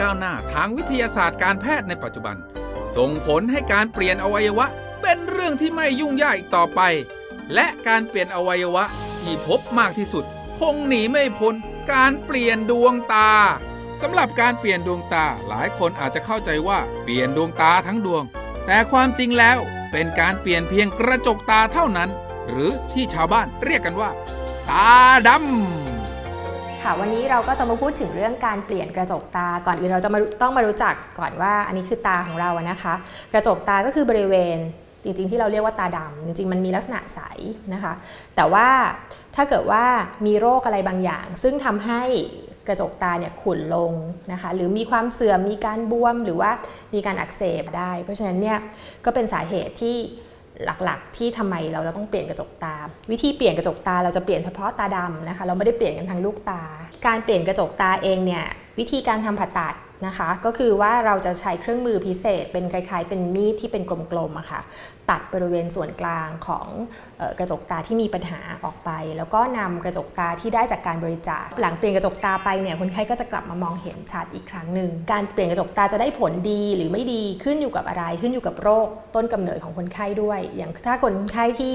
ก้าวหน้าทางวิทยาศาสตร์การแพทย์ในปัจจุบัน ส่งผลให้การเปลี่ยนอวัยวะ เป็นเรื่องที่ไม่ยุ่งยากอีกต่อไป และการเปลี่ยนอวัยวะที่พบมากที่สุด คงหนีไม่พ้นการเปลี่ยนดวงตาสำหรับการเปลี่ยนดวงตาหลายคนอาจจะเข้าใจว่าเปลี่ยนดวงตาทั้งดวง แต่ความจริงแล้วเป็นการเปลี่ยนเพียงกระจกตาเท่านั้น หรือที่ชาวบ้านเรียกกันว่า ตาดำ ค่ะ วันนี้เราก็จะมาพูดถึงเรื่องการเปลี่ยนกระจกตา ก่อนอื่นเราจะมาต้องมารู้จักก่อนว่าอันนี้คือตาของเรานะคะ กระจกตาก็คือบริเวณจริงๆ ที่เราเรียกว่าตาดำจริงๆ มันมีลักษณะใสนะคะ แต่ว่าถ้าเกิดว่ามีโรคอะไรบางอย่าง ซึ่งทำให้กระจกตาเนี่ยขุ่นลงนะคะ หรือมีความเสื่อมมีการบวมหรือว่ามีการอักเสบได้ เพราะฉะนั้นเนี่ยก็เป็นสาเหตุที่ หลักๆ ที่ทำไมเราจะต้องเปลี่ยนกระจกตา วิธีเปลี่ยนกระจกตาเราจะเปลี่ยนเฉพาะตาดำนะคะ เราไม่ได้เปลี่ยนกันทั้งลูกตา การเปลี่ยนกระจกตาเองเนี่ย วิธีการทำผ่าตัดนะคะ ก็คือว่าเราจะใช้เครื่องมือพิเศษ เป็นคล้ายๆ เป็นมีดที่เป็นกลมๆอะค่ะ ตัดบริเวณส่วนกลางของกระจกตาที่มีปัญหาออกไป แล้วก็นำกระจกตาที่ได้จากการบริจาค หลังเปลี่ยนกระจกตาไปเนี่ยคนไข้ก็จะกลับมามองเห็นชัดอีกครั้งหนึ่ง การเปลี่ยนกระจกตาจะได้ผลดีหรือไม่ดีขึ้นอยู่กับอะไร ขึ้นอยู่กับโรคต้นกำเนิดของคนไข้ด้วย อย่างถ้าคนไข้ที่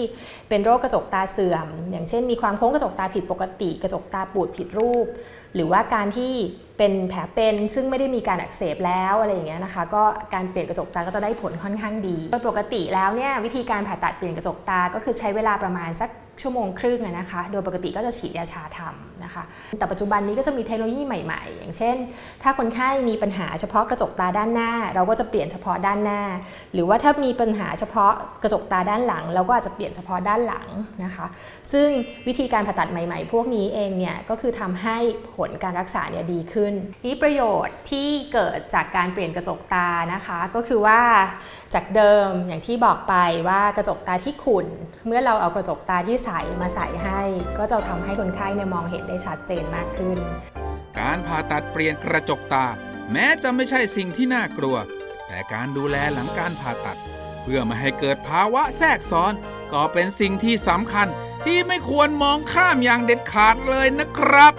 เป็นโรคกระจกตาเสื่อม อย่างเช่น มีความโค้งกระจกตาผิดปกติ กระจกตาปูดผิดรูป หรือว่าการที่ เป็นแผลเป็นซึ่งไม่ได้มีการอักเสบแล้วอะไรอย่างเงี้ยนะคะ ก็การเปลี่ยนกระจกตาก็จะได้ผลค่อนข้างดี โดยปกติแล้วเนี่ยวิธีการผ่าตัดเปลี่ยนกระจกตาก็คือใช้เวลาประมาณสักชั่วโมงครึ่งนะคะ โดยปกติก็จะฉีดยาชาทำนะคะ แต่ปัจจุบันนี้ก็จะมีเทคโนโลยีใหม่ๆ อย่างเช่น ถ้าคนไข้มีปัญหาเฉพาะกระจกตาด้านหน้า เราก็จะเปลี่ยนเฉพาะด้านหน้า หรือว่าถ้ามีปัญหาเฉพาะกระจกตาด้านหลัง เราก็อาจจะเปลี่ยนเฉพาะด้านหลังนะคะ ซึ่งวิธีการผ่าตัดใหม่ ๆ พวกนี้เองเนี่ยก็คือทำให้ผลการรักษาเนี่ยดีขึ้นนี่ประโยชน์ที่เกิดจากการเปลี่ยนกระจกตานะคะ ก็คือว่าจากเดิมอย่างที่บอกไปว่ากระจกตาที่ขุ่นเมื่อเราเอากระจกตาที่ใสมาใส่ให้ ก็จะทำให้คนไข้เนี่ยมองเห็นได้ชัดเจนมากขึ้น การผ่าตัดเปลี่ยนกระจกตา แม้จะไม่ใช่สิ่งที่น่ากลัว แต่การดูแลหลังการผ่าตัด เพื่อไม่ให้เกิดภาวะแทรกซ้อน ก็เป็นสิ่งที่สำคัญที่ไม่ควรมองข้ามอย่างเด็ดขาดเลยนะครับ